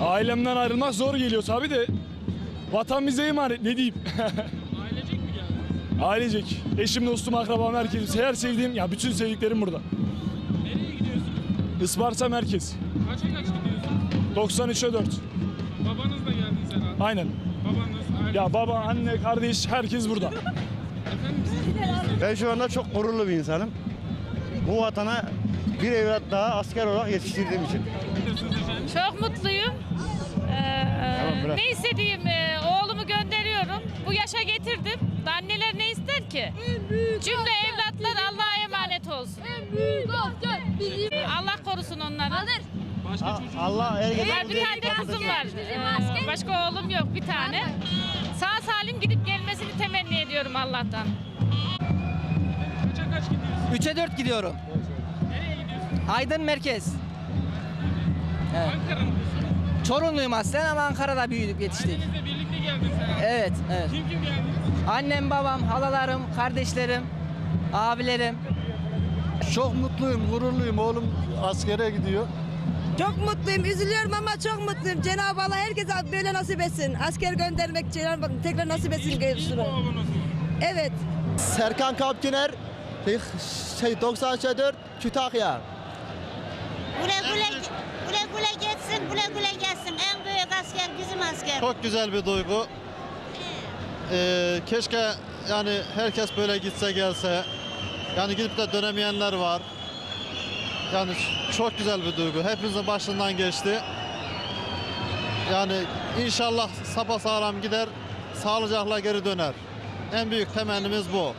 Ailemden ayrılmak zor geliyor tabi de vatan bize emanet ne diyeyim. Ailecek mi geldiniz? Ailecek. Eşim, dostum, akrabam, herkes. Her sevdiğim, ya bütün sevdiklerim burada. Nereye gidiyorsunuz? Isparta merkez. Kaça kaç gidiyorsunuz? 93'e 4. Babanız da geldiniz herhalde. Aynen. Babanız, aile. Ya baba, anne, kardeş herkes burada. Ben şu anda çok gururlu bir insanım. Bu vatana bir evlat daha asker olarak yetiştirdiğim için. Çok mutluyum. Ee, Tamam, ne istediğim e, oğlumu gönderiyorum. Bu yaşa getirdim. Daha Anneler ne ister ki? Cümle evlatlar Allah'a emanet olsun. Allah korusun onları. Başka A- çocuğunuz Allah herkese bir tane de kızım var. Ee, başka oğlum yok bir tane. Sağ salim gidip gelmesini temenni ediyorum Allah'tan. kaça kaç gidiyorsunuz? 3'e 4 gidiyorum. Nereye gidiyorsunuz? Aydın merkez. Evet. Ankara mı diyorsunuz? Çorumluyum aslen ama Ankara'da büyüdük yetiştik. Ailenizle birlikte geldiniz herhalde. Evet, evet. Kim kim geldiniz? Annem, babam, halalarım, kardeşlerim, abilerim. Çok mutluyum, gururluyum. Oğlum askere gidiyor. Çok mutluyum, üzülüyorum ama çok mutluyum. Cenab-ı Allah herkese böyle nasip etsin. Asker göndermek Cenab-ı Allah tekrar nasip etsin. İlk oğlunuz mu? Evet. Serkan Kapkiner, şey 94 Kütahya. Güle güle güle güle geçsin, güle güle gelsin. En büyük asker bizim asker. Çok güzel bir duygu. Ee, keşke yani herkes böyle gitse gelse. Yani gidip de dönemeyenler var. Yani çok güzel bir duygu. Hepimizin başından geçti. Yani inşallah sapasağlam gider, sağlıcakla geri döner. En büyük temennimiz bu.